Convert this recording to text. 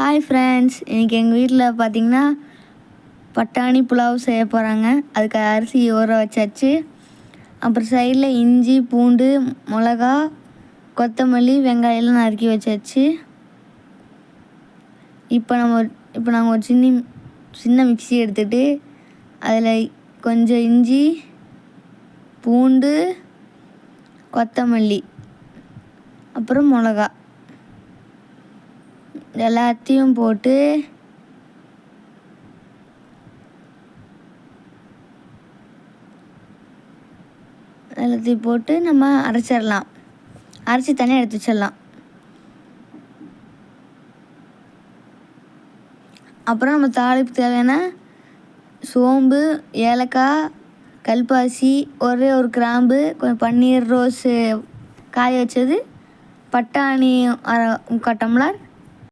Hi friends இன்றைக்கி எங்கள் வீட்டில் பார்த்தீங்கன்னா பட்டாணி புலாவ் செய்ய போகிறாங்க அதுக்கு அரிசி ஊற வச்சாச்சு. அப்புறம் சைடில் இஞ்சி பூண்டு மிளகா கொத்தமல்லி வெங்காயம்லாம் நறுக்கி வச்சாச்சு. இப்போ நம்ம ஒரு- இப்போ நாங்கள் ஒரு சின்ன சின்ன மிக்ஸி எடுத்துகிட்டு அதில் கொஞ்சம் இஞ்சி பூண்டு கொத்தமல்லி அப்புறம் மிளகா. எல்லாத்தையும் போட்டு எல்லாத்தையும் போட்டு நம்ம அரைச்சிடலாம். அரைச்சி தனியாக எடுத்து வச்சிடலாம். அப்புறம் நம்ம தாளிப்பு தேவையான சோம்பு ஏலக்காய் கல்பாசி ஒரே ஒரு கிராம்பு கொஞ்சம் பன்னீர் ரோஸு காய வச்சது பட்டாணி அரை முக்கால் டம்ளர்